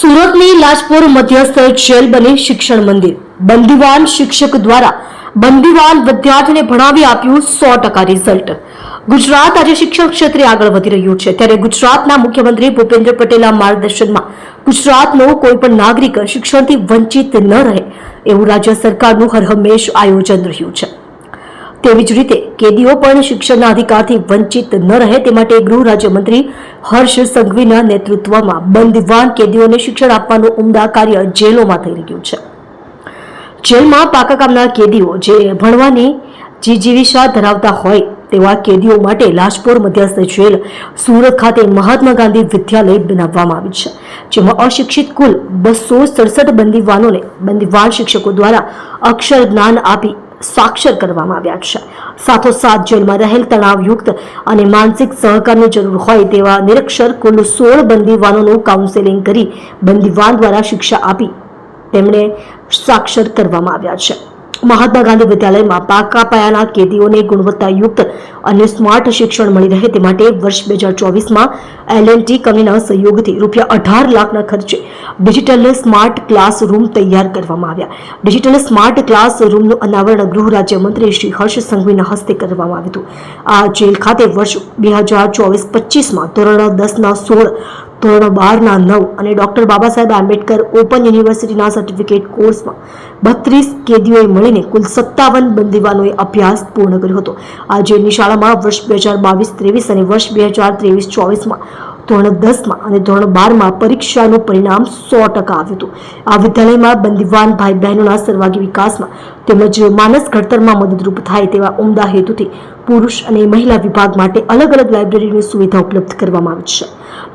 સુરતની લાજપોર મધ્યસ્થ જેલ બની શિક્ષણ મંદિર. બંદીવાન શિક્ષક દ્વારા બંદીવાન વિદ્યાર્થીને ભણાવી આપ્યું સો ટકા રિઝલ્ટ. ગુજરાત આજે શિક્ષણ ક્ષેત્રે આગળ વધી રહ્યું છે. ત્યારે ગુજરાતના મુખ્યમંત્રી ભૂપેન્દ્ર પટેલના માર્ગદર્શનમાં ગુજરાતનો કોઈ પણ નાગરિક શિક્ષણથી વંચિત ન રહે એવું રાજ્ય સરકારનું હરહંમેશ આયોજન રહ્યું છે. તેવી જ રીતે કેદીઓ પણ શિક્ષણના અધિકારથી વંચિત ન રહે તે માટે ગૃહ રાજ્યમંત્રી હર્ષ સંઘવીના નેતૃત્વમાં બંદીવાન કેદીઓને શિક્ષણ આપવાનું ઉમદા કાર્ય જેલોમાં થઈ રહ્યું છે. જેલમાં પાકા કામના કેદીઓ જે ભણવાની જીજીવિષા ધરાવતા હોય તેવા કેદીઓ માટે લાજપોર મધ્યસ્થ જેલ સુરત ખાતે મહાત્મા ગાંધી વિદ્યાલય બનાવવામાં આવી છે, જેમાં અશિક્ષિત કુલ બસો સડસઠ બંદીવાનોને બંદીવાન શિક્ષકો દ્વારા અક્ષર જ્ઞાન આપી સાક્ષર કરવામાં આવ્યા છે. સાથોસાથ જેલમાં રહેલ તણાવયુક્ત અને માનસિક સહકારની જરૂર હોય તેવા નિરક્ષર કુલ સોળ બંદીવાનોનું કાઉન્સેલિંગ કરી બંદીવાન દ્વારા શિક્ષા આપી. તેમણે સાક્ષર કરવામાં આવ્યા છે. મહાત્મા ગાંધી વિદ્યાલયમાં પાકા પાયાના કેદીઓને ગુણવત્તાયુક્ત અને સ્માર્ટ શિક્ષણ મળી રહે તે માટે વર્ષ બે હજાર ચોવીસમાં એલએનટી કંપનીના સહયોગથી રૂપિયા અઢાર લાખના ખર્ચે ડિજિટલ સ્માર્ટ ક્લાસરૂમ તૈયાર કરવામાં આવ્યા. ડિજિટલ સ્માર્ટ ક્લાસરૂમનું અનાવરણ ગૃહ રાજ્યમંત્રી શ્રી હર્ષ સંઘવીના હસ્તે કરવામાં આવ્યું હતું. આ જેલ ખાતે વર્ષ બે હજાર ચોવીસ પચીસમાં ધોરણ દસના સોળ, ધોરણ બારના નવ અને ડોક્ટર બાબા સાહેબ આંબેડકર ઓપન યુનિવર્સિટીના સર્ટિફિકેટ કોર્સમાં બત્રીસ કેદીઓએ મળીને કુલ સત્તાવન બંદીવાનોએ અભ્યાસ પૂર્ણ કર્યો હતો. આ જેલની શાળામાં વર્ષ બે હજાર બાવીસ ત્રેવીસ અને વર્ષ બે હજાર ત્રેવીસ ચોવીસમાં ધોરણ દસમાં અને ધોરણ બારમાં પરીક્ષાનું પરિણામ સો ટકા આવ્યું હતું. આ વિદ્યાલયમાં બંદીવાન ભાઈ બહેનોના સર્વાગી વિકાસમાં તેમજ માનસ ઘડતરમાં મદદરૂપ થાય તેવા ઉમદા હેતુથી પુરુષ અને મહિલા વિભાગ માટે અલગ અલગ લાઇબ્રેરીની સુવિધા ઉપલબ્ધ કરવામાં આવી છે.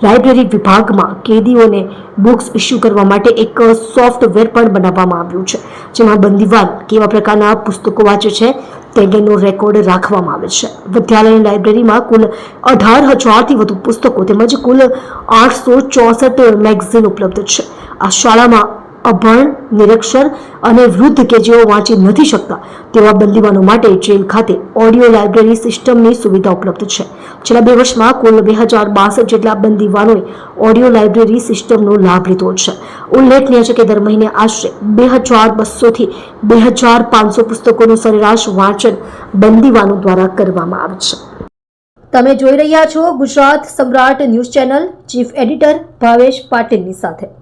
લાઇબ્રેરી વિભાગમાં કેદીઓને બુક્સ ઇસ્યુ કરવા માટે એક સોફ્ટવેર પણ બનાવવામાં આવ્યું છે, જેમાં બંદીવાન કેવા પ્રકારના પુસ્તકો વાંચે છે તેનો રેકોર્ડ રાખવામાં આવે છે. વિદ્યાલયની લાઇબ્રેરીમાં કુલ અઢાર હજારથી વધુ પુસ્તકો તેમજ કુલ આઠસો ચોસઠ મેગઝીન ઉપલબ્ધ છે. આ શાળામાં અભણ, નિરક્ષર અને વૃદ્ધ કે જેઓ વાંચી નથી શકતા, તેવા બંદીવાનો માટે જેલ ખાતે ઓડિયો લાઇબ્રેરી સિસ્ટમની સુવિધા ઉપલબ્ધ છે. છેલ્લા બે વર્ષમાં કુલ બે હજાર બાસઠ જેટલા બંદીવાનોએ ઓડિયો લાઇબ્રેરી સિસ્ટમનો લાભ લીધો છે. ઉલ્લેખનીય છે કે દર મહિને આશરે બે હજાર બસોથી બે હજાર પાંચસો પુસ્તકોનું સરેરાશ વાંચન બંદીવાનો દ્વારા કરવામાં આવે છે. તમે જોઈ રહ્યા છો Gujarat Samrat news channel chief editor Bhavesh પાટીલની સાથે.